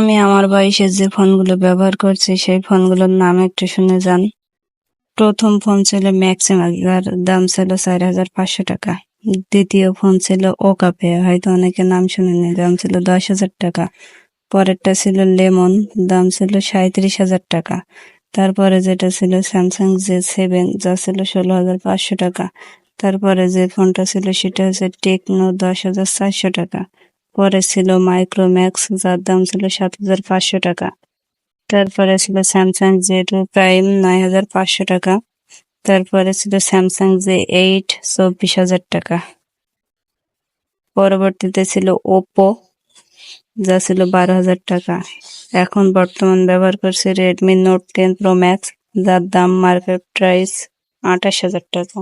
আমি আমার বয়সে যে ফোনগুলো ব্যবহার করছি, সেই ফোনগুলোর নাম একটু শুনে যান। প্রথম ফোন ছিল ম্যাক্সিমাস যার দাম ছিল চার হাজার পাঁচশো টাকা। দ্বিতীয় ফোন ছিল ওকাপে, হয়তো অনেকে নাম শুনেনি, দাম ছিল দশ হাজার টাকা। পরেরটা ছিল লেমন, দাম ছিল সাঁত্রিশ হাজার টাকা। তারপরে যেটা ছিল স্যামসাং জে সেভেন, যা ছিল ষোলো হাজার পাঁচশো টাকা। তারপরে যে ফোনটা ছিল, সেটা হচ্ছে টেকনো দশ হাজার চারশো টাকা। পরে ছিল মাইক্রোম্যাক্স যার দাম ছিল সাত হাজার পাঁচশো টাকা। তারপরে ছিল স্যামসাং জে টু প্রাইম নয় হাজার পাঁচশো টাকা। তারপরে ছিল স্যামসাং জে এইট চব্বিশ হাজার টাকা। পরবর্তীতে ছিল ওপো যা ছিল বারো হাজার টাকা। এখন বর্তমান ব্যবহার করছি Redmi note ten pro max যার দাম মার্কেট প্রাইস আঠাশ হাজার টাকা।